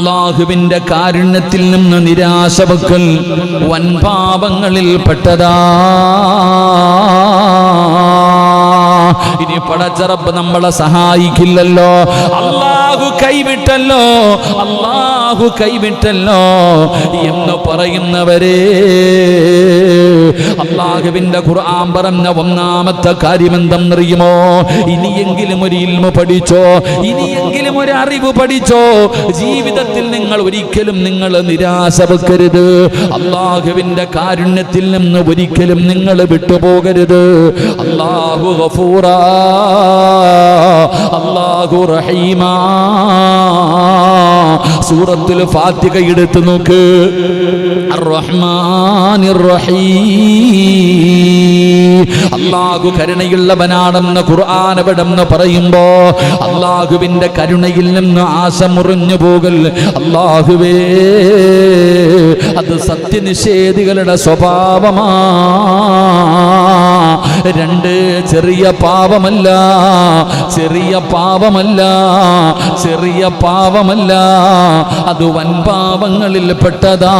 അള്ളാഹുവിന്റെ കാരുണ്യത്തിൽ നിന്ന് നിരാശ വെക്കൽ വൻപാപങ്ങളിൽ പെട്ടതാ. ഇനി പടച്ചറപ്പ് നമ്മളെ സഹായിക്കില്ലല്ലോ. അള്ളാഹു കൈവിട്ടല്ലോ. അള്ളാഹു കൈവിട്ടല്ലോ. എന്ന് പറയുന്നവരെ അള്ളാഹുവിന്റെ ഖുർആൻ പറഞ്ഞ ഒന്നാമത്തെ കാര്യം എന്തെന്നറിയുമോ ഇനിയെങ്കിലും ഒരു ഇൽമ പഠിച്ചോ? ഇനിയെങ്കിലും ഒരു അറിവ് പഠിച്ചോ? ജീവിതത്തിൽ നിങ്ങൾ ഒരിക്കലും നിങ്ങൾ നിരാശ വെക്കരുത് അള്ളാഹുവിന്റെ കാരുണ്യത്തിൽ നിന്ന് ഒരിക്കലും നിങ്ങൾ വിട്ടുപോകരുത്. അള്ളാഹു അള്ളാഹു റഹീമാ. സൂറത്തിൽ ഫാത്തിക എടുത്ത് നോക്ക്. അള്ളാഹു കരുണയുള്ളവനാണെന്ന് ഖുർആൻ എവിടെന്ന് പറയുമ്പോ അള്ളാഹുവിന്റെ കരുണയിൽ നിന്ന് ആശ മുറിഞ്ഞു പോകൽ. അള്ളാഹുവേ അത് സത്യനിഷേധികളുടെ സ്വഭാവമാ. രണ്ട് ചെറിയ പാപമല്ല ചെറിയ പാപമല്ല ചെറിയ പാപമല്ല അത് വൻ വൻപാപങ്ങളിൽ പെട്ടതാ.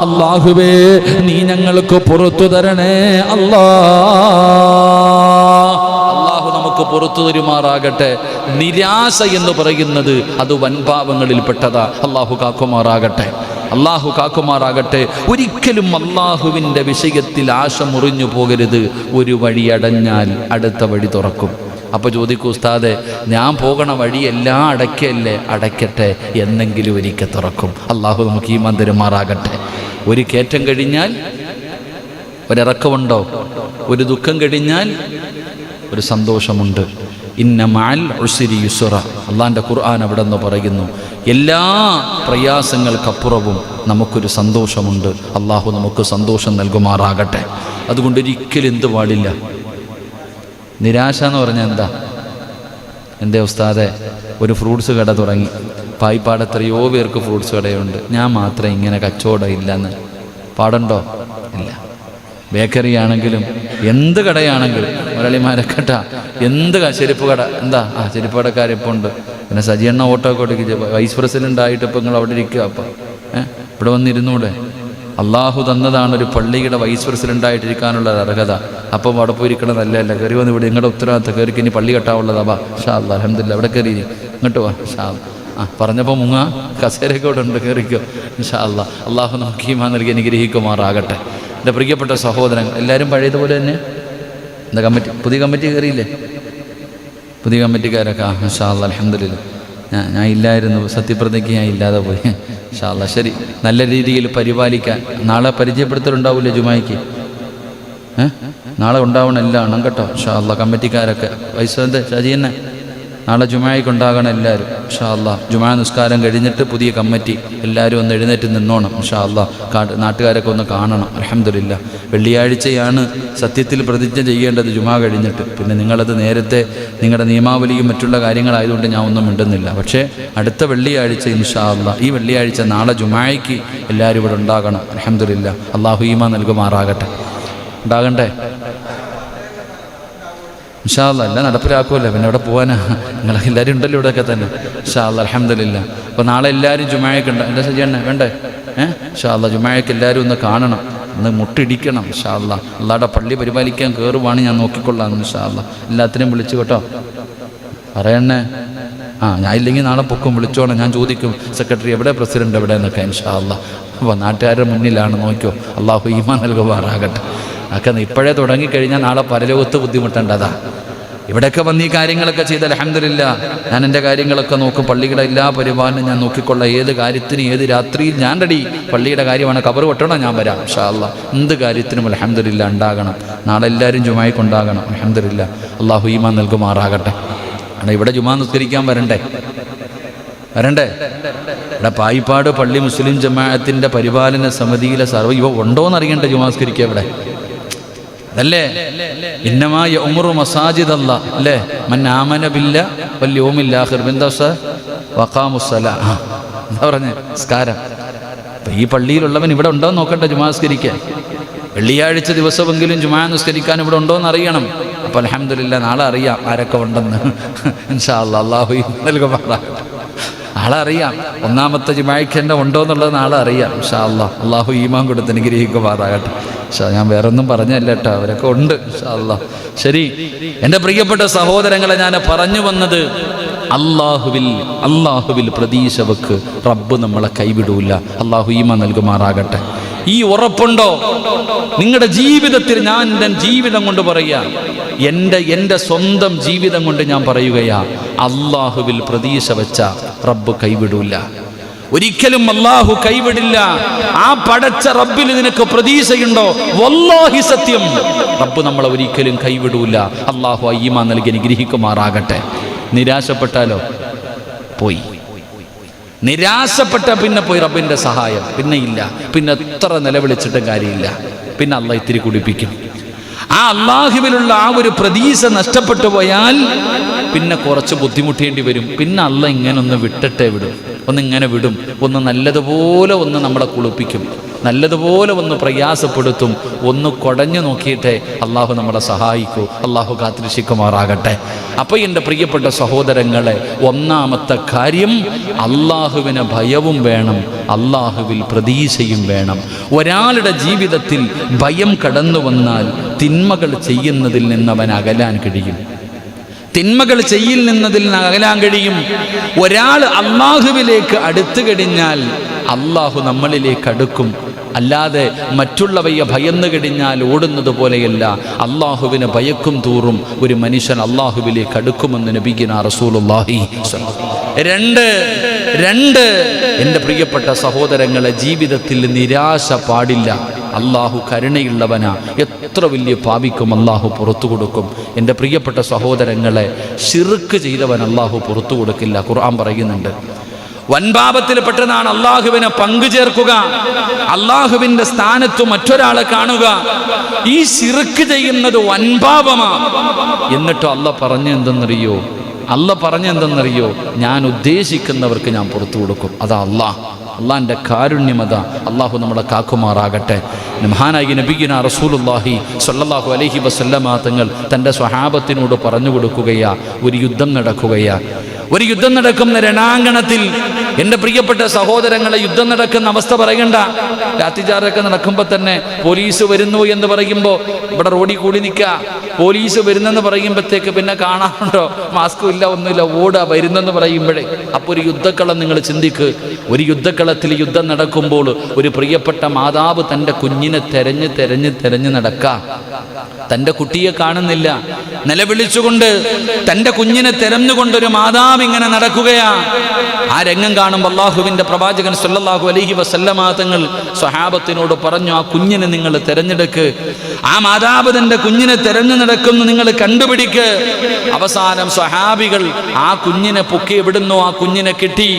അള്ളാഹുവേ നീ ഞങ്ങൾക്ക് പുറത്തു തരണേ. അല്ലാ. നമുക്ക് പുറത്തു തരുമാറാകട്ടെ. നിരാശ എന്ന് പറയുന്നത് അത് വൻപാപങ്ങളിൽ പെട്ടതാ. അള്ളാഹു കാക്കുമാറാകട്ടെ. അള്ളാഹു കാക്കുമാറാകട്ടെ. ഒരിക്കലും അള്ളാഹുവിന്റെ വിഷയത്തിൽ ആശ മുറിഞ്ഞു പോകരുത്. ഒരു വഴി അടഞ്ഞാൽ അടുത്ത വഴി തുറക്കും. അപ്പോൾ ചോദിക്കൂ ഉസ്താദെ ഞാൻ പോകണ വഴി എല്ലാം അടയ്ക്കല്ലേ അടയ്ക്കട്ടെ എന്നെങ്കിലും ഒരിക്കൽ തുറക്കും. അള്ളാഹു നമുക്ക് ഈ മന്ദിരമാറാകട്ടെ ഒരു കയറ്റം കഴിഞ്ഞാൽ ഒരിറക്കമുണ്ടോ? ഒരു ദുഃഖം കഴിഞ്ഞാൽ ഒരു സന്തോഷമുണ്ട്. ഇന്ന മാൽ ഖുർആൻ അവിടെ നിന്ന് പറയുന്നു. എല്ലാ പ്രയാസങ്ങൾക്കപ്പുറവും നമുക്കൊരു സന്തോഷമുണ്ട്. അള്ളാഹു നമുക്ക് സന്തോഷം നൽകുമാറാകട്ടെ. അതുകൊണ്ട് ഒരിക്കലും എന്ത് പാടില്ല. നിരാശ എന്ന് പറഞ്ഞാൽ എന്താ? എന്റെ ഉസ്താദെ? ഒരു ഫ്രൂട്ട്സ് കട തുടങ്ങി. പായിപ്പാട് എത്രയോ പേർക്ക് ഫ്രൂട്ട്സ് കടയുണ്ട്. ഞാൻ മാത്രം ഇങ്ങനെ കച്ചവടം ഇല്ലെന്ന്. പാടുണ്ടോ? ഇല്ല. ബേക്കറി ആണെങ്കിലും എന്ത് കടയാണെങ്കിലും മുരളിമാരക്കട്ട. എന്ത് ചെരുപ്പ് കട എന്താ? ആ ചെരുപ്പ് കടക്കാരിപ്പോൾ ഉണ്ട്. പിന്നെ സജിയണ്ണ ഓട്ടോ കൊടുക്കുക വൈസ് പ്രസിഡന്റ് ആയിട്ട് ഇപ്പം നിങ്ങൾ അവിടെ ഇരിക്കുക അപ്പം ഏഹ് ഇവിടെ വന്നിരുന്നൂടെ? അള്ളാഹു തന്നതാണ് ഒരു പള്ളിയുടെ വൈസ് പ്രസിഡന്റ് ആയിട്ടിരിക്കാനുള്ള അർഹത. അപ്പം അവിടെ പോയിരിക്കണം നല്ലതല്ല. കയറി വന്ന് ഇവിടെ നിങ്ങളുടെ ഉത്തരവാദിത്തം. കയറിക്ക് ഇനി പള്ളി കെട്ടാവുള്ളതാ. ഷാ അല്ല അലഹമില്ല അവിടെ കയറി ഇങ്ങോട്ട് വാ ഷാ ആ പറഞ്ഞപ്പോൾ മുങ്ങ. കസേരയൊക്കെ ഉണ്ട്. കയറിക്കോ ഷാ അല്ല അള്ളാഹു നമുക്ക് ഈമാൻ നൽകി അനുഗ്രഹിക്കുമാറാകട്ടെ. എന്റെ പ്രിയപ്പെട്ട സഹോദരൻ എല്ലാവരും പഴയതുപോലെ തന്നെ? എന്താ കമ്മിറ്റി? പുതിയ കമ്മിറ്റി കയറിയില്ലേ? പുതിയ കമ്മിറ്റിക്കാരൊക്കെ ആ ഷാ അല്ല അലഹമില്ല ഞാൻ ഞാൻ ഇല്ലായിരുന്നു സത്യപ്രതിജ്ഞ ഞാൻ ഇല്ലാതെ പോയി. ഷാ അല്ല ശരി. നല്ല രീതിയിൽ പരിപാലിക്കാൻ നാളെ പരിചയപ്പെടുത്തലുണ്ടാവില്ലേ ജുമായിക്ക്? നാളെ ഉണ്ടാവണം എല്ലാം കേട്ടോ ഷാ അല്ല കമ്മിറ്റിക്കാരൊക്കെ. വൈസ് ഷാജി തന്നെ? നാളെ ജുമായിക്ക് ഉണ്ടാകണം എല്ലാവരും. ഷാ അല്ലാ. ജുമാ നിസ്കാരം കഴിഞ്ഞിട്ട് പുതിയ കമ്മിറ്റി. എല്ലാവരും ഒന്ന് എഴുന്നേറ്റ് നിന്നോണം ഷാ അല്ല. നാട്ടുകാരൊക്കെ ഒന്ന് കാണണം. അലഹമില്ല വെള്ളിയാഴ്ചയാണ് സത്യത്തിൽ പ്രതിജ്ഞ ചെയ്യേണ്ടത് ജുമാ കഴിഞ്ഞിട്ട്. പിന്നെ നിങ്ങളത് നേരത്തെ നിങ്ങളുടെ നിയമാവലിയും മറ്റുള്ള കാര്യങ്ങളായതുകൊണ്ട് ഞാൻ ഒന്നും മിണ്ടുന്നില്ല. പക്ഷേ അടുത്ത വെള്ളിയാഴ്ച ഇൻഷാ അല്ലാ. ഈ വെള്ളിയാഴ്ച നാളെ ജുമായ്ക്ക് എല്ലാവരും ഇവിടെ ഉണ്ടാകണം. അലഹമില്ല അള്ളാഹു ഈമ നൽകുമാറാകട്ടെ. ഉണ്ടാകണ്ടേ? ഇൻഷാല്ല എല്ലാം നടപ്പിലാക്കുമല്ലോ പിന്നെ ഇവിടെ പോകാനാ നിങ്ങൾ എല്ലാവരും ഉണ്ടല്ലോ ഇവിടെയൊക്കെ തന്നെ. ഇൻഷാല്ല അലഹമില്ല അപ്പോൾ നാളെ എല്ലാവരും ജുമായൊക്കെ ഉണ്ട്. എന്താ ശരിയാണ് വേണ്ടേ? ഏഹ് ഇൻഷാല്ല ജുമായൊക്കെ എല്ലാവരും ഒന്ന് കാണണം. ഒന്ന് മുട്ടിടിക്കണം ഇൻഷാല്ല അല്ലാടെ പള്ളി പരിപാലിക്കാൻ കയറുവാണ് ഞാൻ നോക്കിക്കൊള്ളാം ഇൻഷാല്ല എല്ലാത്തിനെയും വിളിച്ചു കേട്ടോ. പറയണേ ആ ഞാൻ ഇല്ലെങ്കിൽ നാളെ പൊക്കും വിളിച്ചോണം. ഞാൻ ചോദിക്കും സെക്രട്ടറി എവിടെ പ്രസിഡന്റ് എവിടെ എന്നൊക്കെ ഇൻഷാല്ല അപ്പോൾ നാട്ടുകാരുടെ മുന്നിലാണ് നോക്കിയോ അള്ളാഹു ഈമാ നൽകുമാറാകട്ടെ. ഒക്കെ ഇപ്പോഴേ തുടങ്ങിക്കഴിഞ്ഞാൽ നാളെ പരലോകത്ത് ബുദ്ധിമുട്ടേണ്ടതാ. ഇവിടെയൊക്കെ വന്ന് ഈ കാര്യങ്ങളൊക്കെ ചെയ്ത് അലഹമില്ല ഞാൻ എന്റെ കാര്യങ്ങളൊക്കെ നോക്കും. പള്ളിയുടെ എല്ലാ പരിപാലനം ഞാൻ നോക്കിക്കൊള്ളാം. ഏത് കാര്യത്തിന് ഏത് രാത്രിയിൽ ഞാൻ റെഡി പള്ളിയുടെ കാര്യമാണ് കബർ വെട്ടണം ഞാൻ വരാം. ഷാല്ല എന്ത് കാര്യത്തിനും അലഹമില്ല ഉണ്ടാകണം. നാളെ എല്ലാവരും ജുമായിക്കൊണ്ടാകണം അലഹമില്ല അള്ളാഹു ഈമാൻ നൽകുമാറാകട്ടെ. അവിടെ ഇവിടെ ജുമാ നിസ്കരിക്കാൻ വരണ്ടേ? വരണ്ടേ? ഇവിടെ പായിപ്പാട് പള്ളി മുസ്ലിം ജമാഅത്തിന്റെ പരിപാലന സമിതിയിലെ സർവ ഇവ ഉണ്ടോന്ന് അറിയണ്ടേ ജുമാ ഇവിടെ? അതല്ലേ? ഇന്നമായ ഉമറു മസാജിദ് അല്ല? അല്ലേ മന്നാമനബില്ല ആമന ബില്ല വല്യ ഓമില്ലാഹിർ എന്താ സാർ വക്കാമുസല എന്താ പറഞ്ഞ? സ്കാരം ഈ പള്ളിയിലുള്ളവൻ ഇവിടെ ഉണ്ടോ എന്ന് നോക്കട്ടെ ജുമാസ്കരിക്കാൻ വെള്ളിയാഴ്ച ദിവസമെങ്കിലും ജുമാ നിസ്കരിക്കാൻ ഇവിടെ ഉണ്ടോ എന്ന് അറിയണം. അപ്പൊ അലഹമില്ല നാളെ അറിയാം ആരൊക്കെ ഉണ്ടെന്ന്. ഇൻഷാ അല്ലാ, അള്ളാഹു നൽകുമാറാകട്ടെ. നാളെ അറിയാം. ഒന്നാമത്തെ ജുമായ്ക്ക് തന്നെ ഉണ്ടോ എന്നുള്ളത് നാളെ അറിയാം. ഷാ അല്ലാ അള്ളാഹു ഈമാൻ കൊടുത്ത് അനുഗ്രഹിക്കുമാറാകട്ടെ. ഞാൻ വേറെ ഒന്നും പറഞ്ഞല്ല കേട്ടോ അവരൊക്കെ ഉണ്ട് ശരി എന്റെ പ്രിയപ്പെട്ട സഹോദരങ്ങളെ ഞാൻ പറഞ്ഞു വന്നത് അള്ളാഹുവിൽ അള്ളാഹുവിൽ പ്രതീക്ഷ വെക്ക് റബ്ബ് നമ്മളെ കൈവിടൂല. അള്ളാഹു ഈമ നൽകുമാറാകട്ടെ. ഈ ഉറപ്പുണ്ടോ? നിങ്ങളുടെ ജീവിതത്തിൽ ഞാൻ എന്റെ ജീവിതം കൊണ്ട് പറയുക എന്റെ എന്റെ സ്വന്തം ജീവിതം കൊണ്ട് ഞാൻ പറയുകയാ അള്ളാഹുവിൽ പ്രതീക്ഷ വെച്ച റബ്ബ് കൈവിടൂല. ഒരിക്കലും അള്ളാഹു കൈവിടില്ല. ആ പടച്ച റബ്ബിൽ നിനക്ക് പ്രതീക്ഷയുണ്ടോ? വല്ലാഹി സത്യം. റബ്ബ് നമ്മളെ ഒരിക്കലും കൈവിടൂല. അള്ളാഹു അയ്യമാ നൽകി അനുഗ്രഹിക്കുമാറാകട്ടെ. നിരാശപ്പെട്ടാലോ? പോയി. നിരാശപ്പെട്ട പിന്നെ പോയി റബ്ബിന്റെ സഹായം. പിന്നെ ഇല്ല. പിന്നെ എത്ര നിലവിളിച്ചിട്ടും കാര്യമില്ല. പിന്നെ അള്ള ഇത്തിരി കുടിപ്പിക്കും. ആ അള്ളാഹുവിലുള്ള ആ ഒരു പ്രതീക്ഷ നഷ്ടപ്പെട്ടു പോയാൽ പിന്നെ കുറച്ച് ബുദ്ധിമുട്ടേണ്ടി വരും. പിന്നെ അല്ല ഇങ്ങനെ ഒന്ന് വിട്ടിട്ടേ വിടും. ഒന്ന് ഇങ്ങനെ വിടും. ഒന്ന് നല്ലതുപോലെ ഒന്ന് നമ്മളെ കുളിപ്പിക്കും. നല്ലതുപോലെ ഒന്ന് പ്രയാസപ്പെടുത്തും. ഒന്ന് കുടഞ്ഞു നോക്കിയിട്ടേ അള്ളാഹു നമ്മളെ സഹായിക്കൂ. അള്ളാഹു കാത്തിരക്ഷിക്കുമാറാകട്ടെ. അപ്പോൾ എന്റെ പ്രിയപ്പെട്ട സഹോദരങ്ങളെ ഒന്നാമത്തെ കാര്യം അള്ളാഹുവിന് ഭയവും വേണം അള്ളാഹുവിൽ പ്രതീക്ഷയും വേണം. ഒരാളുടെ ജീവിതത്തിൽ ഭയം കടന്നു വന്നാൽ തിന്മകൾ ചെയ്യുന്നതിൽ നിന്ന് അവൻ അകലാൻ കഴിയും. തിന്മകൾ ചെയ്യിൽ നിന്നതിൽ നിന്ന് അകലാൻ കഴിയും. ഒരാൾ അള്ളാഹുവിലേക്ക് അടുത്തു കഴിഞ്ഞാൽ അള്ളാഹു നമ്മളിലേക്ക് അടുക്കും. അല്ലാതെ മറ്റുള്ളവയെ ഭയന്ന് കഴിഞ്ഞാൽ ഓടുന്നത് പോലെയല്ല. അള്ളാഹുവിനെ ഭയക്കും തോറും ഒരു മനുഷ്യൻ അള്ളാഹുവിലേക്ക് അടുക്കുമെന്ന് നബിഗിന റസൂലുള്ളാഹി രണ്ട് രണ്ട് എന്റെ പ്രിയപ്പെട്ട സഹോദരങ്ങളെ ജീവിതത്തിൽ നിരാശ പാടില്ല. അള്ളാഹു കരുണയുള്ളവനാ. എത്ര വലിയ പാപിക്കും അള്ളാഹു പുറത്തു കൊടുക്കും. എന്റെ പ്രിയപ്പെട്ട സഹോദരങ്ങളെ ഷിർക്ക് ചെയ്തവൻ അള്ളാഹു പുറത്തു കൊടുക്കില്ല. ഖുർആൻ പറയുന്നുണ്ട്. വൻപാപത്തിൽ പെട്ടതാണ് അള്ളാഹുവിനെ പങ്കു ചേർക്കുക. അള്ളാഹുവിന്റെ സ്ഥാനത്ത് മറ്റൊരാളെ കാണുക. ഈ ശിർക്ക് ചെയ്യുന്നത് വൻപാപമാണ് എന്നിട്ട് അല്ല പറഞ്ഞ എന്തെന്നറിയോ? അല്ല പറഞ്ഞ എന്തെന്നറിയോ? ഞാൻ ഉദ്ദേശിക്കുന്നവർക്ക് ഞാൻ പുറത്തു കൊടുക്കും. അതാ അള്ളാഹ് അള്ളാഹിന്റെ കാരുണ്യമത അള്ളാഹു നമ്മളെ കാക്കുമാറാകട്ടെ. മഹാനായി നബിഗിന റസൂലുല്ലാഹി സല്ലാഹു അലഹി വസല്ലമ തങ്ങൾ തന്റെ സ്വഹാബത്തിനോട് പറഞ്ഞു കൊടുക്കുകയാ. ഒരു യുദ്ധം നടക്കുകയാ. ഒരു യുദ്ധം നടക്കുന്ന രണാങ്കണത്തിൽ എന്റെ പ്രിയപ്പെട്ട സഹോദരങ്ങളെ യുദ്ധം നടക്കുന്ന അവസ്ഥ പറയണ്ട. ലാത്തിചാറൊക്കെ നടക്കുമ്പോൾ തന്നെ പോലീസ് വരുന്നു എന്ന് പറയുമ്പോൾ ഇവിടെ റോഡിൽ കൂടി നിൽക്കുക. പോലീസ് വരുന്നെന്ന് പറയുമ്പോഴത്തേക്ക് പിന്നെ കാണാറുണ്ടോ? മാസ്കും ഇല്ല ഒന്നുമില്ല ഓടുക വരുന്നെന്ന് പറയുമ്പോഴേ. അപ്പോൾ ഒരു യുദ്ധക്കളം നിങ്ങൾ ചിന്തിക്ക്. ഒരു യുദ്ധക്കളത്തിൽ യുദ്ധം നടക്കുമ്പോൾ ഒരു പ്രിയപ്പെട്ട മാതാവ് തന്റെ കുഞ്ഞിനെ തെരഞ്ഞ് തെരഞ്ഞ് തെരഞ്ഞ് നടക്ക. തന്റെ കുട്ടിയെ കാണുന്നില്ല. നിലവിളിച്ചുകൊണ്ട് തന്റെ കുഞ്ഞിനെ തെരഞ്ഞുകൊണ്ട് ഒരു മാതാവ് ഇങ്ങനെ നടക്കുകയാ. ആ രംഗം കാണുമ്പോൾ അള്ളാഹുവിന്റെ പ്രവാചകൻ സല്ലാഹു അലഹി വസല്ലമ തങ്ങൾ സ്വഹാബത്തിനോട് പറഞ്ഞു ആ കുഞ്ഞിനെ നിങ്ങൾ തിരഞ്ഞെടുക്ക്. ആ മാതാവ് തന്റെ കുഞ്ഞിനെ തിരഞ്ഞു നടക്കുന്നു നിങ്ങൾ കണ്ടുപിടിക്ക്. അവസാനം സ്വഹാബികൾ ആ കുഞ്ഞിനെ പൊക്കി എവിടുന്നോ ആ കുഞ്ഞിനെ കിട്ടി.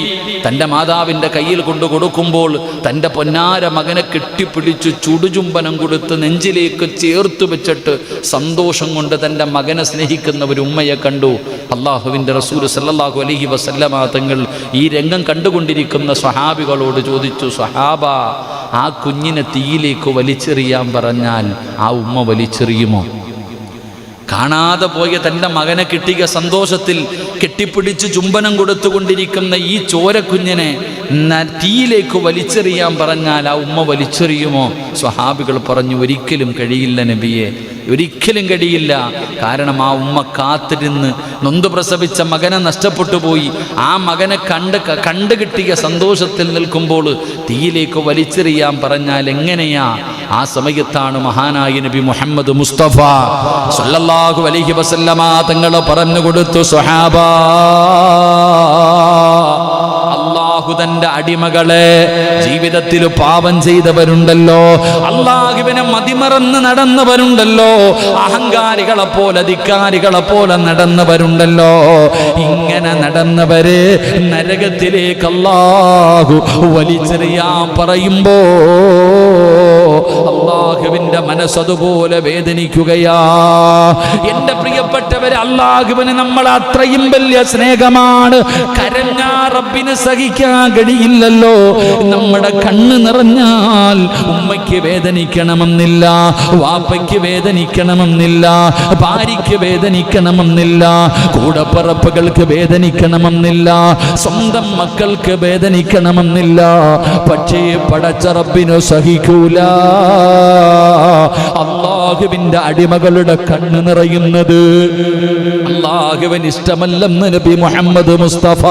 തന്റെ മാതാവിന്റെ കയ്യിൽ കൊണ്ടു കൊടുക്കുമ്പോൾ തന്റെ പൊന്നാര മകനെ കെട്ടിപ്പിടിച്ച് ചുടുചുംബനം കൊടുത്ത് നെഞ്ചിലേക്ക് ചേർത്തു വെച്ചിട്ട് സന്തോഷം കൊണ്ട് തന്റെ മകനെ സ്നേഹിക്കുന്ന ഒരു ഉമ്മയെ കണ്ടു അള്ളാഹുവിന്റെ റസൂൽ സല്ലല്ലാഹു അലഹി വസല്ലമ തങ്ങൾ ഈ രംഗം കണ്ടുകൊണ്ടിരിക്കുന്ന സ്വഹാബികളോട് ചോദിച്ചു സ്വഹാബ ആ കുഞ്ഞിനെ തീയിലേക്ക് വലിച്ചെറിയാൻ പറഞ്ഞാൽ ആ ഉമ്മ വലിച്ചെറിയുമോ? കാണാതെ പോയ തന്റെ മകനെ കിട്ടിയ സന്തോഷത്തിൽ കെട്ടിപ്പിടിച്ച് ചുംബനം കൊടുത്തുകൊണ്ടിരിക്കുന്ന ഈ ചോരക്കുഞ്ഞിനെ തീയിലേക്ക് വലിച്ചെറിയാൻ പറഞ്ഞാൽ ആ ഉമ്മ വലിച്ചെറിയുമോ? സ്വഹാബികൾ പറഞ്ഞു ഒരിക്കലും കഴിയില്ല നബിയെ ഒരിക്കലും കഴിയില്ല. കാരണം ആ ഉമ്മ കാത്തിരുന്ന് നൊന്ത് പ്രസവിച്ച മകനെ നഷ്ടപ്പെട്ടു പോയി. ആ മകനെ കണ്ട് കണ്ടുകിട്ടിയ കണ്ടു കിട്ടിയ സന്തോഷത്തിൽ നിൽക്കുമ്പോൾ തീയിലേക്ക് വലിച്ചെറിയാൻ പറഞ്ഞാൽ എങ്ങനെയാ? ആ സമയത്താണ് മഹാനായ നബി മുഹമ്മദ് മുസ്തഫ സല്ലല്ലാഹു അലൈഹി വസല്ലമ തങ്ങൾ പറഞ്ഞു കൊടുത്തു സ്വഹാബ അള്ളാഹു തന്റെ അടിമകളെ ജീവിതത്തിൽ പാപം ചെയ്തവരുണ്ടല്ലോ. അള്ളാഹുവിനെ മതിമറന്ന് നടന്നവരുണ്ടല്ലോ. അഹങ്കാരികളെ പോലെ അധികാരികളെ പോലെ നടന്നവരുണ്ടല്ലോ. ഇങ്ങനെ നടന്നവരെ നരകത്തിലേക്ക് അള്ളാഹു വലിച്ചെറിയാൻ പറയുമ്പോ അള്ളാഹുവിന്റെ മനസ്സതുപോലെ വേദനിക്കുകയാ. എന്റെ പ്രിയപ്പെട്ടവരെ അള്ളാഹുവിന് നമ്മൾ അത്രയും വലിയ സ്നേഹമാണ്. കരഞ്ഞാ റബ്ബിന് സഹിക്കാൻ കഴിയില്ലല്ലോ. നമ്മുടെ കണ്ണ് നിറഞ്ഞാൽ ഉമ്മയ്ക്ക് വേദനിക്കണമെന്നില്ല വാപ്പയ്ക്ക് വേദനിക്കണമെന്നില്ല ഭാര്യയ്ക്ക് വേദനിക്കണമെന്നില്ല കൂടപ്പറപ്പുകൾക്ക് വേദനിക്കണമെന്നില്ല സ്വന്തം മക്കൾക്ക് വേദനിക്കണമെന്നില്ല. പക്ഷേ പടച്ച റബ്ബിന് സഹിക്കൂല. അള്ളാഹുവിന്റെ അടിമകളുടെ കണ്ണ് നിറയുന്നത് അള്ളാഹുവിൻ ഇഷ്ടമല്ലെന്ന് നബി മുഹമ്മദ് മുസ്തഫ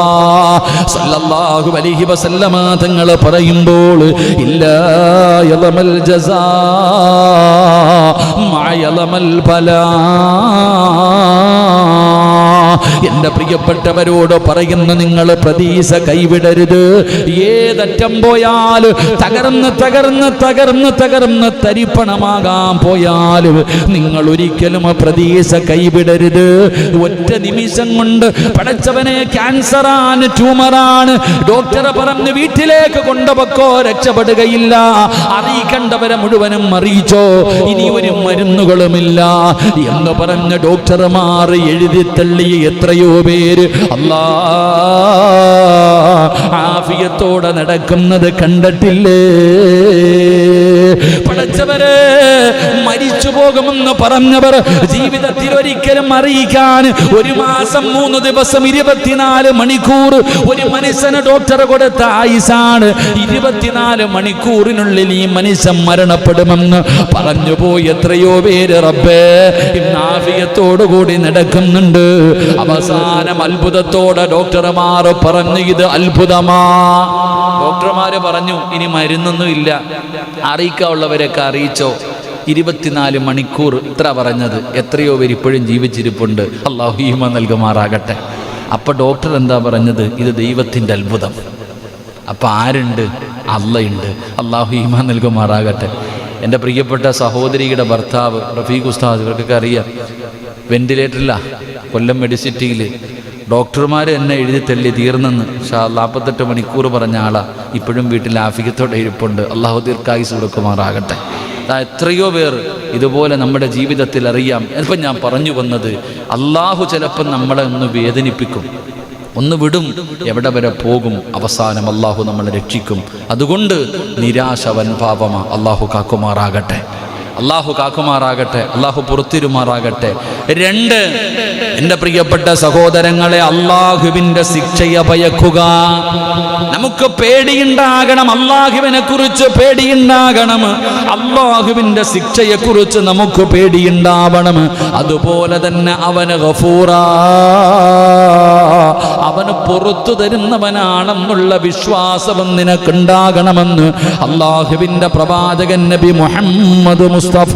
സല്ലല്ലാഹു അലൈഹി വസല്ലമ തങ്ങൾ പറയുമ്പോൾ ഇല്ല യളമൽ ജസാ മഅ യളമൽ ബലാ. എന്റെ പ്രിയപ്പെട്ടവരോട് പറയുന്ന നിങ്ങൾ പ്രതീക്ഷ കൈവിടരുത്. ഏതറ്റം പോയാൽ തകർന്ന് തകർന്ന് തകർന്ന് തകർന്ന് തരിപ്പണമാകാൻ പോയാലും നിങ്ങൾ ഒരിക്കലും പ്രതീക്ഷ കൈവിടരുത്. ഒറ്റ നിമിഷം കൊണ്ട് പടച്ചവനെ ക്യാൻസറാണ് ട്യൂമറാണ്. ഡോക്ടറെ പറഞ്ഞ് വീട്ടിലേക്ക് കൊണ്ടുപോക്കോ രക്ഷപ്പെടുകയില്ല. അറിയിക്കേണ്ടവരെ മുഴുവനും അറിയിച്ചോ? ഇനി ഒരു മരുന്നുകളുമില്ല. എന്ന് പറഞ്ഞ് ഡോക്ടർമാർ എഴുതി തള്ളിയ എത്രയോ പേര് അല്ലാ ആഫിയത്തോടെ നടക്കുന്നത് കണ്ടിട്ടില്ലേ? പടച്ചവര് മരിച്ചു പോകുമെന്ന് പറഞ്ഞവർ ജീവിതത്തിൽ ഒരിക്കലും അറിയിക്കാൻ ഒരു മാസം മൂന്ന് ദിവസം ഇരുപത്തിനാല് മണിക്കൂർ ഒരു മനുഷ്യന് ഡോക്ടർ കൊടുത്ത ആയുസാണ്. ഇരുപത്തിനാല് മണിക്കൂറിനുള്ളിൽ ഈ മനുഷ്യൻ മരണപ്പെടുമെന്ന് പറഞ്ഞു പോയി. എത്രയോ പേര് റബ്ബേ കൂടി നടക്കുന്നുണ്ട്. അവസാനം അത്ഭുതത്തോടെ ഡോക്ടർമാർ പറഞ്ഞു ഇത് അത്ഭുതമാ. ഡോക്ടർമാര് പറഞ്ഞു ഇനി മരുന്നൊന്നും ഇല്ല. അറിയിക്കാനുള്ളവരൊക്കെ അറിയിച്ചോ? ഇരുപത്തിനാല് മണിക്കൂർ ഇത്ര പറഞ്ഞത്. എത്രയോ പേര് ഇപ്പോഴും ജീവിച്ചിരിപ്പുണ്ട്. അള്ളാഹു ഹീമ നൽകുമാറാകട്ടെ. അപ്പൊ ഡോക്ടർ എന്താ പറഞ്ഞത്? ഇത് ദൈവത്തിന്റെ അത്ഭുതം. അപ്പൊ ആരുണ്ട്? അള്ളയുണ്ട്. അള്ളാഹു ഹീമ നൽകുമാറാകട്ടെ. എന്റെ പ്രിയപ്പെട്ട സഹോദരിയുടെ ഭർത്താവ് റഫീഖ് ഉസ്താദ് ഇവർക്കൊക്കെ അറിയാം. വെന്റിലേറ്ററില്ല കൊല്ലം മെഡിസിറ്റിയിൽ. ഡോക്ടർമാർ എന്നെ എഴുതി തള്ളി തീർന്നെന്ന്. നാൽപ്പത്തെട്ട് മണിക്കൂർ പറഞ്ഞ ആളാ. ഇപ്പോഴും വീട്ടിൽ ആഫിക്കത്തോടെ ഇരിപ്പുണ്ട്. അള്ളാഹു ദീർഘായുസ് കൊടുക്കുമാറാകട്ടെ. എത്രയോ പേർ ഇതുപോലെ നമ്മുടെ ജീവിതത്തിൽ അറിയാം. ഇപ്പം ഞാൻ പറഞ്ഞു വന്നത് അള്ളാഹു ചിലപ്പം നമ്മളെ ഒന്ന് വേദനിപ്പിക്കും. ഒന്ന് വിടും എവിടെ വരെ പോകും അവസാനം അള്ളാഹു നമ്മളെ രക്ഷിക്കും. അതുകൊണ്ട് നിരാശ പാപമാ അള്ളാഹു കാക്കുമാറാകട്ടെ. അള്ളാഹു കാക്കുമാറാകട്ടെ അള്ളാഹു പുറത്തിരുമാറാകട്ടെ. രണ്ട് എന്റെ പ്രിയപ്പെട്ട സഹോദരങ്ങളെ അള്ളാഹുവിന്റെ ശിക്ഷയെ ഭയക്കുക നമുക്ക് പേടിയുണ്ടാകണം അള്ളാഹുവിനെ കുറിച്ച് പേടിയുണ്ടാകണം. അള്ളാഹുവിന്റെ ശിക്ഷയെ കുറിച്ച് നമുക്ക് പേടിയുണ്ടാവണം. അതുപോലെ തന്നെ അവന് ഗഫൂറാ. അവന് പുറത്തു തരുന്നവനാണെന്നുള്ള വിശ്വാസം നിനക്കുണ്ടാകണമെന്ന് അള്ളാഹുവിന്റെ പ്രവാചകൻ നബി മുഹമ്മദ് മുസ്തഫ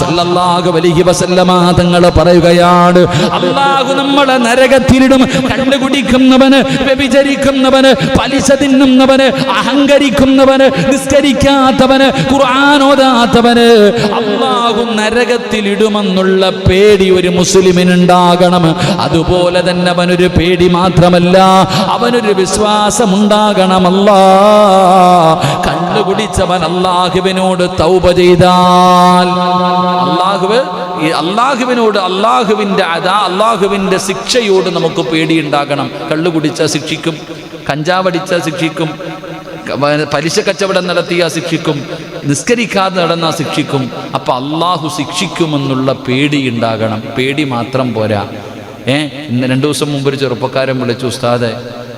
സല്ലല്ലാഹു അലൈഹി വസല്ലമ തങ്ങൾ പറയുകയാണ്. അള്ളാഹു നമ്മളെ നരകത്തിലിടും കണ്ടുകുടിക്കുന്നവന് വ്യഭിചരിക്കുന്നവന് പലിശ തിന്നുന്നവന് അഹങ്കരിക്കുന്നവന് നിസ്കരിക്കാത്തവന് ഖുർആാനോദാത്തവന് അള്ളാഹു നരകത്തിലിടുമെന്നുള്ള പേടി ഒരു മുസ്ലിമിനുണ്ടാകണം. അതുപോലെ തന്നെ അവനൊരു പേടി മാത്രമല്ല അവനൊരു വിശ്വാസമുണ്ടാകണമല്ല കണ്ടുകുടിച്ചവൻ അള്ളാഹുവിനോട് തൗപ ചെയ്താൽ അള്ളാഹുവ് ഈ അള്ളാഹുവിനോട് അള്ളാഹുവിന്റെ അതാ അള്ളാഹുവിന്റെ ശിക്ഷയോട് നമുക്ക് പേടിയുണ്ടാകണം. കള്ളുകുടിച്ച ശിക്ഷിക്കും കഞ്ചാവടിച്ച ശിക്ഷിക്കും പലിശ കച്ചവടം നടത്തിയ ശിക്ഷിക്കും നിസ്കരിക്കാതെ നടന്ന ശിക്ഷിക്കും. അപ്പം അള്ളാഹു ശിക്ഷിക്കുമെന്നുള്ള പേടി ഉണ്ടാകണം പേടി മാത്രം പോരാ. ഏ ഇന്ന് രണ്ടു ദിവസം മുമ്പ് ഒരു ചെറുപ്പക്കാരൻ വിളിച്ചു ഉസ്താദെ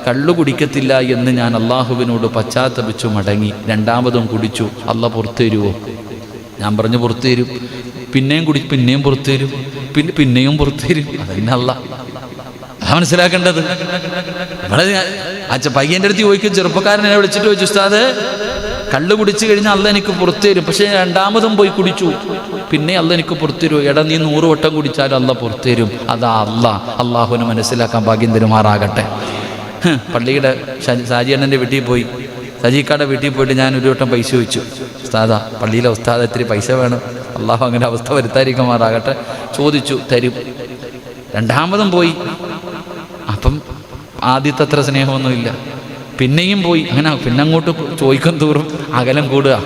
കള്ളു കുടിക്കത്തില്ല എന്ന് ഞാൻ അള്ളാഹുവിനോട് പശ്ചാത്തപിച്ചു മടങ്ങി. രണ്ടാമതും കുടിച്ചു. അല്ല പുറത്തു തരുമോ ഞാൻ പറഞ്ഞു പുറത്തു തരും. പിന്നെയും കുടി പിന്നെയും പുറത്തു തരും പിന്നെ പിന്നെയും പുറത്തു തരും അതന്നെ അല്ല അതാ മനസ്സിലാക്കേണ്ടത്. അച്ഛ പയ്യന്റെ അടുത്ത് ചോദിക്കും ചെറുപ്പക്കാരൻ എന്നെ വിളിച്ചിട്ട് ചോദിച്ചു ഉസ്താദ് കള്ളു കുടിച്ചു കഴിഞ്ഞാൽ അല്ല എനിക്ക് പുറത്തു തരും പക്ഷേ രണ്ടാമതും പോയി കുടിച്ചു. പിന്നെ അല്ല എനിക്ക് പുറത്തു തരും എടാ നീ നൂറ് വട്ടം കുടിച്ചാലും അല്ല പുറത്തു തരും അതാ അല്ല. അള്ളാഹുവിനെ മനസ്സിലാക്കാൻ ഭാഗ്യം തരുമാറാകട്ടെ. പള്ളിയുടെ സാജിയണ്ണന്റെ വീട്ടിൽ പോയി. സജീക്കാടെ വീട്ടിൽ പോയിട്ട് ഞാൻ ഒരു വട്ടം പൈസ ചോദിച്ചു. ഉസ്താദാ പള്ളിയിലെ ഉസ്താദ ഇത്തിരി പൈസ വേണം. അള്ളാഹു അങ്ങനെ അവസ്ഥ വരുത്താതിരിക്കുമാറാകട്ടെ. ചോദിച്ചു തരും. രണ്ടാമതും പോയി. അപ്പം ആദ്യത്തെ അത്ര സ്നേഹമൊന്നുമില്ല. പിന്നെയും പോയി. അങ്ങനെ പിന്നെ അങ്ങോട്ട് ചോദിക്കും തോറും അകലം കൂടുക.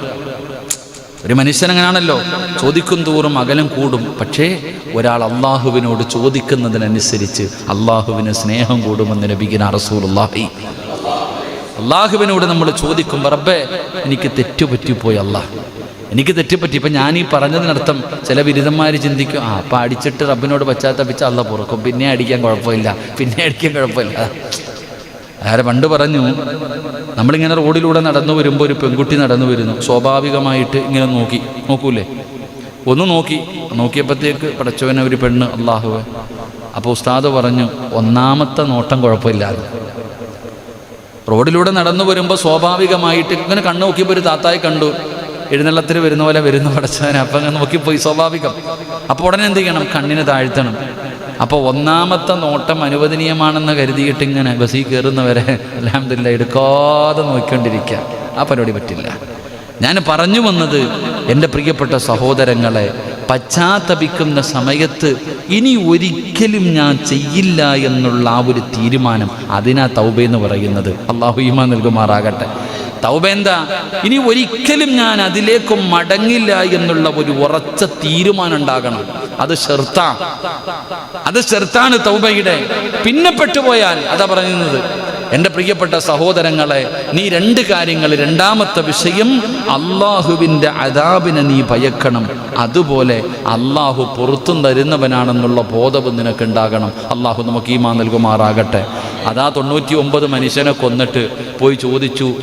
ഒരു മനുഷ്യൻ അങ്ങനെയാണല്ലോ ചോദിക്കും തോറും അകലം കൂടും. പക്ഷേ ഒരാൾ അള്ളാഹുവിനോട് ചോദിക്കുന്നതിനനുസരിച്ച് അള്ളാഹുവിന് സ്നേഹം കൂടുമെന്ന് ലഭിക്കുന്ന അറസൂർ റസൂലുള്ളാഹി അള്ളാഹുവിനോട് നമ്മൾ ചോദിക്കും റബ്ബേ എനിക്ക് തെറ്റുപറ്റിപ്പോയി അള്ളാഹ് എനിക്ക് തെറ്റുപറ്റി. ഇപ്പം ഞാൻ ഈ പറഞ്ഞതിനർത്ഥം ചില ബിരുദന്മാർ ചിന്തിക്കും ആ അപ്പം അടിച്ചിട്ട് റബ്ബിനോട് പശ്ചാത്തപിച്ച് അള്ള പുറക്കും. പിന്നെ അടിക്കാൻ കുഴപ്പമില്ല. പിന്നെ അടിക്കാൻ കുഴപ്പമില്ല. ആരെ പണ്ട് പറഞ്ഞു നമ്മളിങ്ങനെ റോഡിലൂടെ നടന്നു വരുമ്പോൾ ഒരു പെൺകുട്ടി നടന്നു വരുന്നു. സ്വാഭാവികമായിട്ട് ഇങ്ങനെ നോക്കി. നോക്കൂലേ? ഒന്ന് നോക്കി. നോക്കിയപ്പോഴത്തേക്ക് പടച്ചവനെ ഒരു പെണ്ണ് അള്ളാഹുവെ അപ്പോൾ ഉസ്താദ് പറഞ്ഞു ഒന്നാമത്തെ നോട്ടം കുഴപ്പമില്ലാതെ റോഡിലൂടെ നടന്നു വരുമ്പോൾ സ്വാഭാവികമായിട്ട് ഇങ്ങനെ കണ്ണു നോക്കിയപ്പോൾ ഒരു താത്തായി കണ്ടു. എഴുന്നള്ളത്തിന് വരുന്ന പോലെ വരുന്നു പടച്ചവനെ. അപ്പം അങ്ങനെ നോക്കിപ്പോയി സ്വാഭാവികം. അപ്പോൾ ഉടനെ എന്ത് ചെയ്യണം? കണ്ണിന് താഴ്ത്തണം. അപ്പോൾ ഒന്നാമത്തെ നോട്ടം അനുവദനീയമാണെന്ന് കരുതിയിട്ട് ഇങ്ങനെ ബസ്സിൽ കയറുന്നവരെ അലഹമില്ല എടുക്കാതെ നോക്കിക്കൊണ്ടിരിക്കുക ആ പരിപാടി പറ്റില്ല. ഞാൻ പറഞ്ഞു വന്നത് എന്റെ പ്രിയപ്പെട്ട സഹോദരങ്ങളെ പശ്ചാത്തപിക്കുന്ന സമയത്ത് ഇനി ഒരിക്കലും ഞാൻ ചെയ്യില്ല എന്നുള്ള ആ ഒരു തീരുമാനം അതിനാ തൗബ എന്ന് പറയുന്നത്. അള്ളാഹു ഹിമ നൽകുമാറാകട്ടെ. തൗബ എന്താ? ഇനി ഒരിക്കലും ഞാൻ അതിലേക്ക് മടങ്ങില്ല എന്നുള്ള ഒരു ഉറച്ച തീരുമാനം ഉണ്ടാകണം. അത് ഷെർത്താ. അത് ഷെർത്താണ് തൗബയുടെ. പിന്നെ പെട്ടുപോയാൽ അതാ പറയുന്നത്. എന്റെ പ്രിയപ്പെട്ട സഹോദരങ്ങളെ നീ രണ്ട് കാര്യങ്ങൾ രണ്ടാമത്തെ വിഷയം അള്ളാഹുവിന്റെ അതാബിനെ നീ ഭയക്കണം. അതുപോലെ അള്ളാഹു പുറത്തും തരുന്നവനാണെന്നുള്ള ബോധവും നിനക്കുണ്ടാകണം. അള്ളാഹു നമുക്ക് ഈ മാ നൽകുമാറാകട്ടെ. അതാ തൊണ്ണൂറ്റി ഒമ്പത് മനുഷ്യനെ കൊന്നിട്ട് പോയി ചോദിച്ചു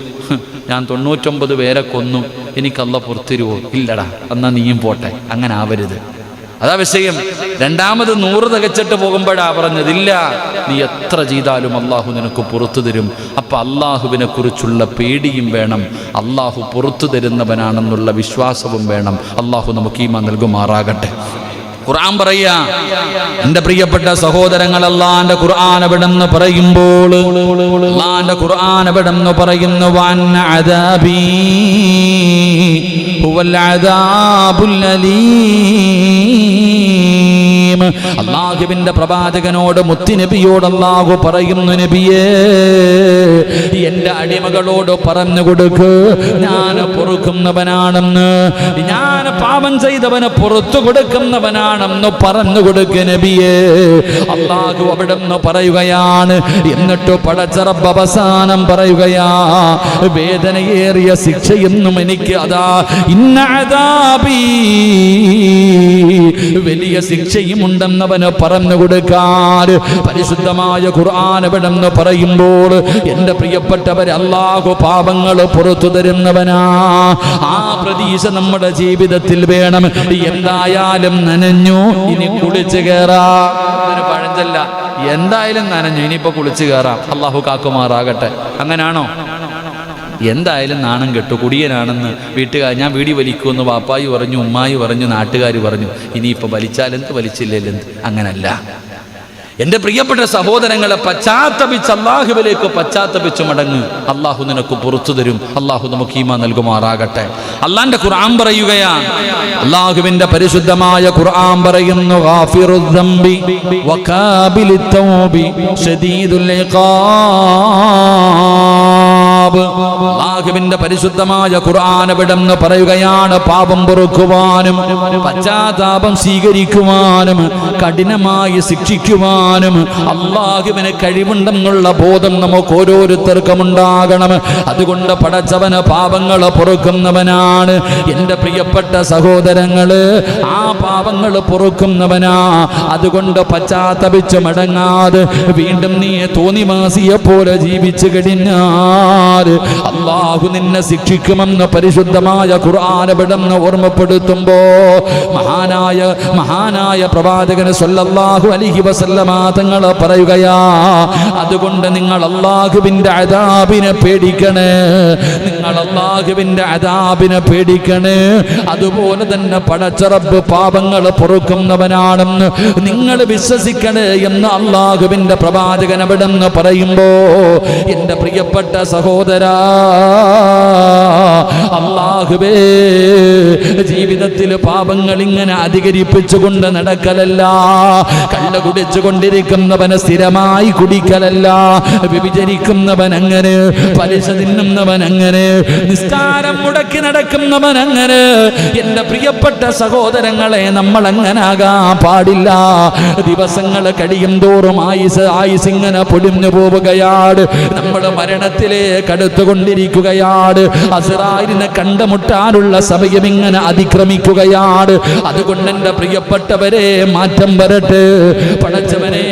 ഞാൻ തൊണ്ണൂറ്റൊമ്പത് പേരെ കൊന്നു. എനിക്കല്ല പുറത്തിരുവോ? ഇല്ലടാ എന്നാൽ നീയും പോട്ടെ. അങ്ങനെ ആവരുത്. അതാ വിഷയം. രണ്ടാമത് നൂറ് തികച്ചിട്ട് പോകുമ്പോഴാ പറഞ്ഞത് ഇല്ല നീ എത്ര ചെയ്താലും അള്ളാഹു നിനക്ക് പുറത്തു തരും. അപ്പൊ അള്ളാഹുവിനെ കുറിച്ചുള്ള പേടിയും വേണം. അള്ളാഹു പുറത്തു തരുന്നവനാണെന്നുള്ള വിശ്വാസവും വേണം. അള്ളാഹു നമുക്ക് ഈമ നൽകുമാറാകട്ടെ. ഖുർആൻ പറയാ എന്റെ പ്രിയപ്പെട്ട സഹോദരങ്ങൾ അള്ളാന്റെ ഖുർആൻ എവിടെന്ന് പറയുമ്പോൾ അള്ളാന്റെ ഖുർആൻ എവിടെന്ന് പറയുന്നു വൻ ഹുവൽ അദാബുൽ അലീം അള്ളാഹുവിന്റെ പ്രവാചകനോട് മുത്തുനബിയോട് അള്ളാഹു പറയുന്നു നബിയേ എന്റെ അടിമകളോട് പറഞ്ഞു കൊടുക്ക്. ഞാൻ പൊറുക്കുന്നവനാണെന്ന്. ഞാൻ പാപം ചെയ്തവന് പുറത്തു കൊടുക്കുന്നവനാണെന്ന് പറഞ്ഞു കൊടുക്ക് നബിയേ. അള്ളാഹു അവിടെ നിന്ന് പറയുകയാണ്. എന്നിട്ട് പടച്ചറബ് അവസാനം പറയുകയാ വേദനയേറിയ ശിക്ഷയെന്നും എനിക്ക് അതാ ഇന്ന അദാബീ. വലിയ ശിക്ഷയും ഉണ്ടെന്നവന് പറഞ്ഞു കൊടുക്കാൻ. പരിശുദ്ധമായ ഖുർആൻ എവിടെന്ന് പറയുമ്പോൾ എന്റെ പ്രിയപ്പെട്ടവർ അല്ലാഹു പാപങ്ങൾ പുറത്തു തരുന്നവനാ. ആ പ്രതീക്ഷ നമ്മുടെ ജീവിതത്തിൽ വേണം. എന്തായാലും നനഞ്ഞു ഇനി കുളിച്ചു കയറാ ഒരു പഴഞ്ചല്ല. എന്തായാലും നനഞ്ഞു ഇനിയിപ്പോ കുളിച്ചു കയറാം അള്ളാഹു കാക്കുമാറാകട്ടെ. അങ്ങനാണോ? എന്തായാലും നാണം കെട്ടു. കുടിയനാണെന്ന് വീട്ടുകാർ ഞാൻ വീടി വലിക്കുമെന്ന് വാപ്പായി പറഞ്ഞു ഉമ്മായി പറഞ്ഞു നാട്ടുകാർ പറഞ്ഞു. ഇനിയിപ്പോൾ വലിച്ചാലെന്ത് വലിച്ചില്ലെന്ത് അങ്ങനല്ല. എന്റെ പ്രിയപ്പെട്ട സഹോദരങ്ങളെ പശ്ചാത്തപിച്ച് അള്ളാഹുവിലേക്ക് പശ്ചാത്തപിച്ച് മടങ്ങ്. അള്ളാഹു നിനക്ക് പുറത്തു തരും. അള്ളാഹു നമുക്ക് ഈമ നൽകുമാറാകട്ടെ. അള്ളാന്റെ ഖുർആൻ പറയുകയാ അള്ളാഹുവിന്റെ പരിശുദ്ധമായ ഖുർആൻ പറയുന്നു ശദീദുൽ ഇഖാബ്. അള്ളാഹുവിന്റെ പരിശുദ്ധമായ ഖുർആൻ എവിടെന്ന് പറയുകയാണ്. പാപം പൊറുക്കുവാനും പശ്ചാത്താപം സ്വീകരിക്കുവാനും കഠിനമായി ശിക്ഷിക്കുവാനും അള്ളാഹുവിന് കഴിവുണ്ടെന്നുള്ള ബോധം നമുക്ക് ഓരോരുത്തർക്കും ഉണ്ടാകണം. അതുകൊണ്ട് പടച്ചവന് പാപങ്ങൾ പൊറുക്കുന്നവനാണ്. എന്റെ പ്രിയപ്പെട്ട സഹോദരങ്ങൾ ആ പാപങ്ങൾ പൊറുക്കുന്നവനാ. അതുകൊണ്ട് പശ്ചാത്തപിച്ച് മടങ്ങാതെ വീണ്ടും നീ തോന്നിമാസിയെ പോലെ ജീവിച്ചു കഴിഞ്ഞാൽ അള്ളാഹു നിന്നെ ശിക്ഷിക്കുമെന്ന് പരിശുദ്ധമായ ഖുർആാനവിടെന്ന് ഓർമ്മപ്പെടുത്തുമ്പോ മഹാനായ മഹാനായ പ്രവാചകന് സല്ലല്ലാഹു അലിഹി വസല്ലമ തങ്ങൾ പറയുകയാ അതുകൊണ്ട് നിങ്ങൾ അള്ളാഹുവിന്റെ അതാബിനെ പേടിക്കണേ നിങ്ങൾ അള്ളാഹുവിന്റെ അതാബിനെ പേടിക്കണേ അതുപോലെ തന്നെ പടച്ചറബ് പാപങ്ങൾ പൊറുക്കുന്നവനാണെന്ന് നിങ്ങൾ വിശ്വസിക്കണേ എന്ന് അള്ളാഹുവിന്റെ പ്രവാചകൻ അവിടെ പറയുമ്പോ എന്റെ പ്രിയപ്പെട്ട സഹോദരാ അള്ളാഹുബേ ജീവിതത്തിൽ പാപങ്ങൾ ഇങ്ങനെ അധികരിപ്പിച്ചുകൊണ്ട് നടക്കലല്ല കള്ള കുടിച്ചു കൊണ്ടിരിക്കുന്നവന് സ്ഥിരമായി കുടിക്കലല്ല വിഭജരിക്കുന്നവൻ അങ്ങനെ പലിശ തിന്നുന്നവൻ അങ്ങനെ നിസ്കാരം മുടക്കി നടക്കുന്നവൻ അങ്ങനെ എന്റെ പ്രിയപ്പെട്ട സഹോദരങ്ങളെ നമ്മൾ അങ്ങനാകാൻ പാടില്ല. ദിവസങ്ങൾ കഴിയും തോറും ആയുസ് ആയുസ് ഇങ്ങനെ പൊടിഞ്ഞു പോവുകയാണ്. നമ്മുടെ മരണത്തിലേക്ക് അടുത്തുകൊണ്ടിരിക്കുകയാണ്. അസറായിലിനെ കണ്ടുമുട്ടാനുള്ള സമയം ഇങ്ങനെ അതിക്രമിക്കുകയാണ്. അതുകൊണ്ട് എന്റെ പ്രിയപ്പെട്ടവരെ മാറ്റം വരട്ടെ. പടച്ചവനെ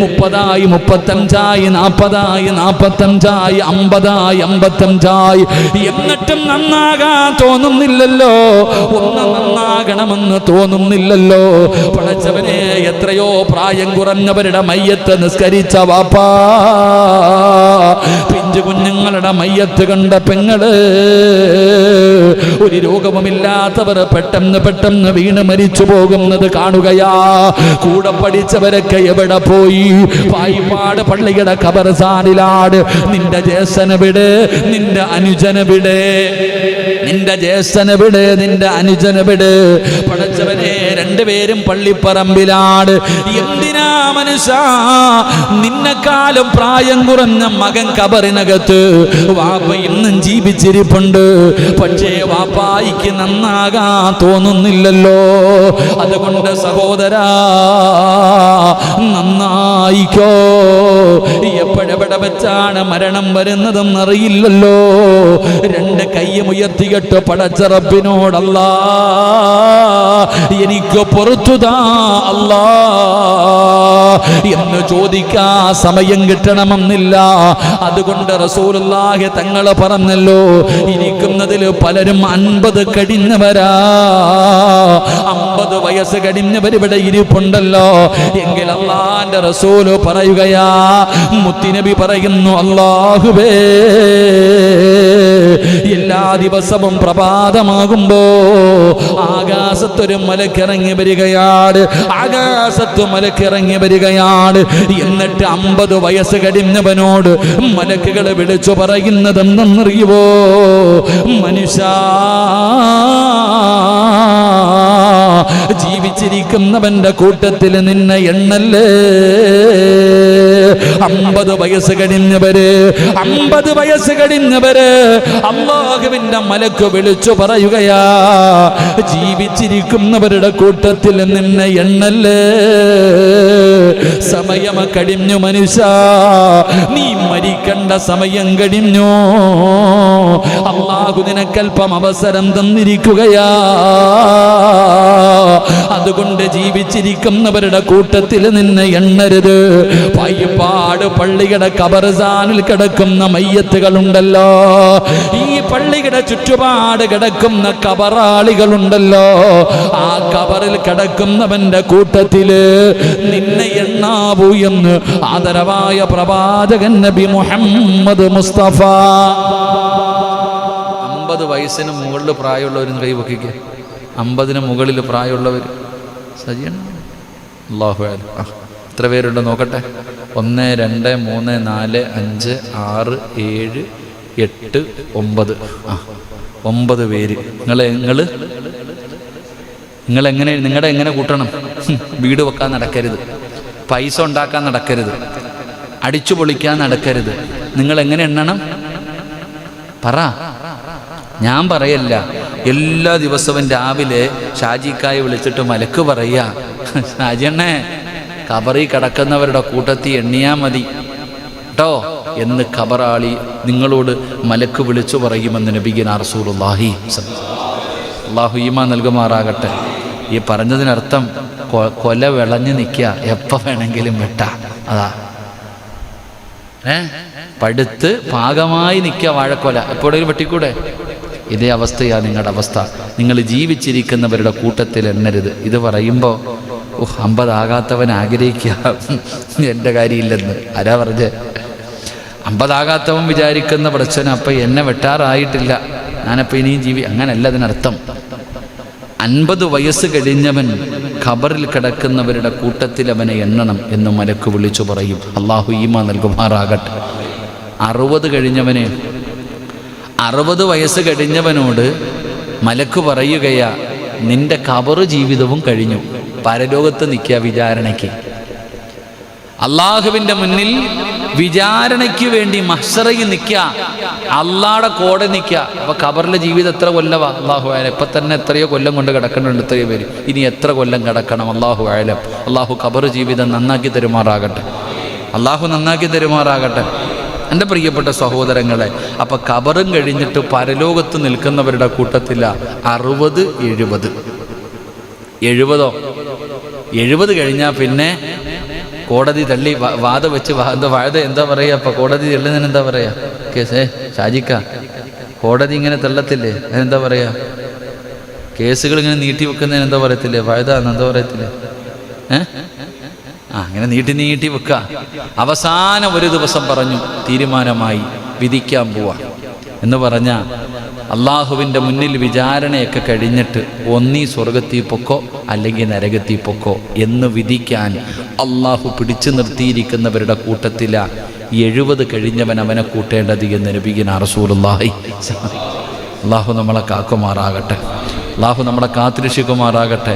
മുപ്പതായി മുപ്പത്തഞ്ചായി നാൽപ്പതായി നാൽപ്പത്തഞ്ചായി അമ്പതായി അമ്പത്തഞ്ചായി. എന്നിട്ടും നന്നാകാൻ തോന്നുന്നില്ലല്ലോ. ഒന്ന് നന്നാകണമെന്ന് തോന്നുന്നില്ലല്ലോ. പടച്ചവനെ എത്രയോ പ്രായം കുറഞ്ഞവരുടെ മയ്യത്ത് നിസ്കരിച്ച വാപ്പാ. പിഞ്ചു കുഞ്ഞുങ്ങളുടെ മയ്യത്ത് കണ്ട പെങ്ങൾ ഒരു രോഗവുമില്ലാത്തവർ പെട്ടെന്ന് പെട്ടെന്ന് വീണ് മരിച്ചു പോകുന്നത് കാണുകയാ. കൂടെ പഠിച്ചവരൊക്കെ എവിടെ പോയി? പായിപ്പാട് പള്ളിയുടെ കബർസാനിലാട് നിന്റെ ജേസനവിടെ വിട് നിന്റെ അനുജന വിട്. നിന്റെ ജേസനവിടെ വിട് നിന്റെ അനുജന വിട്. പടച്ചവനെ പേരും പള്ളിപ്പറമ്പിലാണ്. എന്തിനാ മനുഷ്യ നിന്നെക്കാളും പ്രായം കുറഞ്ഞ മകൻ കബറിനകത്ത് വാപ്പ ഇന്നും ജീവിച്ചിരിപ്പുണ്ട്. പക്ഷേ വാപ്പായിക്ക് നന്നാകാൻ തോന്നുന്നില്ലല്ലോ. അതുകൊണ്ട് സഹോദരാ നന്നായിക്കോ. എപ്പോഴെവിടെ വെച്ചാണ് മരണം വരുന്നതെന്ന് അറിയില്ലല്ലോ രണ്ട് കയ്യും ഉയർത്തിയിട്ട് പടച്ചറപ്പിനോടല്ല എനിക്ക് പുറത്തുതാ അല്ലാ. എന്ന് ചോദിക്കാ സമയം കിട്ടണമെന്നില്ല. അതുകൊണ്ട് റസൂലുള്ളാഹി തങ്ങൾ പറഞ്ഞല്ലോ ഇരിക്കുന്നതിൽ പലരും അൻപത് കഴിഞ്ഞവരാ. അമ്പത് വയസ്സ് കഴിഞ്ഞവർ ഇവിടെ ഇരിപ്പുണ്ടല്ലോ. എങ്കിൽ അള്ളാന്റെ റസൂൽ പറയുകയാ മുത്തിനബി പറയുന്നു അള്ളാഹുബേ എല്ലാ ദിവസവും പ്രഭാതമാകുമ്പോ ആകാശത്തൊരു മലക്കിറങ്ങി വരികയാണ് ആകാശത്ത് മലക്കിറങ്ങി വരികയാണ്. എന്നിട്ട് അമ്പത് വയസ്സ് കഴിഞ്ഞവനോട് മലക്കുകൾ വിളിച്ചു പറയുന്നതെന്നറിയുവോ മനുഷ്യ ജീവിച്ചിരിക്കുന്നവന്റെ കൂട്ടത്തിൽ നിന്നെ എണ്ണല്ലേ? അമ്പത് വയസ്സ് കഴിഞ്ഞവര് അമ്പത് വയസ്സ് കഴിഞ്ഞവര് അള്ളാഹുവിന്റെ മലക്ക് വിളിച്ചു പറയുകയാ ജീവിച്ചിരിക്കുന്നവരുടെ കൂട്ടത്തിൽ നിന്നെ എണ്ണല്ലേ? സമയം കഴിഞ്ഞു മനുഷ്യ നീ മരിക്കേണ്ട സമയം കഴിഞ്ഞു. അള്ളാഹു നിനക്കൽപ്പം അവസരം തന്നിരിക്കുകയാ. അതുകൊണ്ട് ജീവിച്ചിരിക്കുന്നവരുടെ കൂട്ടത്തിൽ നിന്ന് എണ്ണരുത്. പയ്യപ്പാട് പള്ളിയുടെ കബർസാനിൽ കിടക്കുന്ന മയ്യത്തുകളുണ്ടല്ലോ. ഈ പള്ളിയുടെ ചുറ്റുപാട് കിടക്കുന്ന കബറാളികളുണ്ടല്ലോ. ആ കബറിൽ കിടക്കുന്നവന്റെ കൂട്ടത്തിൽ നിന്നെ എണ്ണാവൂ എന്ന് ആദരവായ പ്രവാചകൻ നബി മുഹമ്മദ് മുസ്തഫ. അമ്പത് വയസ്സിന് മുകളിൽ പ്രായമുള്ളവരും കൈവക്കിക്കുക അമ്പതിന് മുകളിൽ പ്രായമുള്ളവർ സജിയാണ് അള്ളാഹു എത്ര പേരുണ്ട് നോക്കട്ടെ. ഒന്ന് രണ്ട് മൂന്ന് നാല് അഞ്ച് ആറ് ഏഴ് എട്ട് ഒമ്പത്. ആ ഒമ്പത് പേര്. നിങ്ങൾ നിങ്ങൾ നിങ്ങൾ എങ്ങനെ നിങ്ങളുടെ എങ്ങനെ കൂട്ടണം? വീട് വെക്കാൻ നടക്കരുത്. പൈസ ഉണ്ടാക്കാൻ നടക്കരുത്. അടിച്ചു പൊളിക്കാൻ നടക്കരുത്. നിങ്ങൾ എങ്ങനെ എണ്ണണം? പറ. ഞാൻ പറയല്ല. എല്ലാ ദിവസവും രാവിലെ ഷാജിക്കായി വിളിച്ചിട്ട് മലക്ക് പറയാ ഷാജിയണ്ണേ കബറി കിടക്കുന്നവരുടെ കൂട്ടത്തി എണ്ണിയാ മതി. കേട്ടോ എന്ന് ഖബറാളി നിങ്ങളോട് മലക്ക് വിളിച്ചു പറയുമെന്ന് നബിഗിൻ റസൂലുള്ളാഹി അള്ളാഹു ഈമ നൽകുമാറാകട്ടെ. ഈ പറഞ്ഞതിനർത്ഥം കൊല വിളഞ്ഞു നിൽക്കുക. എപ്പോൾ വേണമെങ്കിലും വെട്ട. അതാ. ഏ? പടുത്ത് പാകമായി നിൽക്കുക വാഴക്കൊല. എപ്പോഴെങ്കിലും വെട്ടിക്കൂടെ? ഇതേ അവസ്ഥയാണ് നിങ്ങളുടെ അവസ്ഥ. നിങ്ങൾ ജീവിച്ചിരിക്കുന്നവരുടെ കൂട്ടത്തിൽ എണ്ണരുത്. ഇത് പറയുമ്പോൾ ഓഹ് അമ്പതാകാത്തവൻ ആഗ്രഹിക്കുക എന്റെ കാര്യമില്ലെന്ന്. ആരാ പറഞ്ഞേ? അമ്പതാകാത്തവൻ വിചാരിക്കുന്ന പ്രശ്നം അപ്പം എന്നെ വെട്ടാറായിട്ടില്ല. ഞാനപ്പോൾ ഇനിയും ജീവി അങ്ങനല്ല അതിനർത്ഥം. അൻപത് വയസ്സ് കഴിഞ്ഞവൻ ഖബറിൽ കിടക്കുന്നവരുടെ കൂട്ടത്തിൽ അവനെ എണ്ണണം എന്ന് മലക്ക് വിളിച്ചു പറയും. അള്ളാഹു ഈമ നൽകുമാറാകട്ടെ. അറുപത് കഴിഞ്ഞവനെ അറുപത് വയസ്സ് കഴിഞ്ഞവനോട് മലക്ക് പറയുകയാ നിന്റെ കബറ് ജീവിതവും കഴിഞ്ഞു. പരലോകത്ത് നിൽക്കുക വിചാരണയ്ക്ക്. അള്ളാഹുവിന്റെ മുന്നിൽ വിചാരണയ്ക്ക് വേണ്ടി മഷറയിൽ നിൽക്കുക അള്ളാടെ കോടെ നിൽക്കുക. അപ്പൊ കബറിലെ ജീവിതം എത്ര കൊല്ലവാ അള്ളാഹു ആയാലും ഇപ്പൊ തന്നെ എത്രയോ കൊല്ലം കൊണ്ട് കിടക്കുന്നുണ്ട് എത്രയോ പേര്. ഇനി എത്ര കൊല്ലം കിടക്കണം? അള്ളാഹു ആയാലും അള്ളാഹു കബർ ജീവിതം നന്നാക്കി തരുമാറാകട്ടെ. അള്ളാഹു നന്നാക്കി തരുമാറാകട്ടെ. എന്റെ പ്രിയപ്പെട്ട സഹോദരങ്ങളെ അപ്പം കബറും കഴിഞ്ഞിട്ട് പരലോകത്ത് നിൽക്കുന്നവരുടെ കൂട്ടത്തില അറുപത് എഴുപത്. എഴുപതോ? എഴുപത് കഴിഞ്ഞാൽ പിന്നെ കോടതി തള്ളി വാദ വെച്ച് എന്താ വാഴ എന്താ പറയുക അപ്പം കോടതി തള്ളുന്നതിന് എന്താ പറയുക കേസേ ഷാജിക്ക കോടതി ഇങ്ങനെ തള്ളത്തില്ലേ? അതിനെന്താ പറയുക കേസുകൾ ഇങ്ങനെ നീട്ടി വെക്കുന്നതിന് എന്താ പറയത്തില്ലേ? വായുതാന്ന് എന്താ പറയത്തില്ലേ? ഏ? ആ അങ്ങനെ നീട്ടി നീട്ടി വെക്കുക. അവസാനം ഒരു ദിവസം പറഞ്ഞു തീരുമാനമായി വിധിക്കാൻ പോവാ. എന്ന് പറഞ്ഞ അള്ളാഹുവിന്റെ മുന്നിൽ വിചാരണയൊക്കെ കഴിഞ്ഞിട്ട് ഒന്നീ സ്വർഗത്തിൽ പൊക്കോ അല്ലെങ്കിൽ നരകത്തിൽ പൊക്കോ എന്ന് വിധിക്കാൻ അള്ളാഹു പിടിച്ചു നിർത്തിയിരിക്കുന്നവരുടെ കൂട്ടത്തില എഴുപത് കഴിഞ്ഞവൻ അവനെ കൂട്ടേണ്ടത് എന്ന് നബിഗിന റസൂലുള്ളാഹി അള്ളാഹു നമ്മളെ കാക്കുമാറാകട്ടെ. അള്ളാഹു നമ്മളെ കാത്തിരക്ഷിക്കുമാറാകട്ടെ.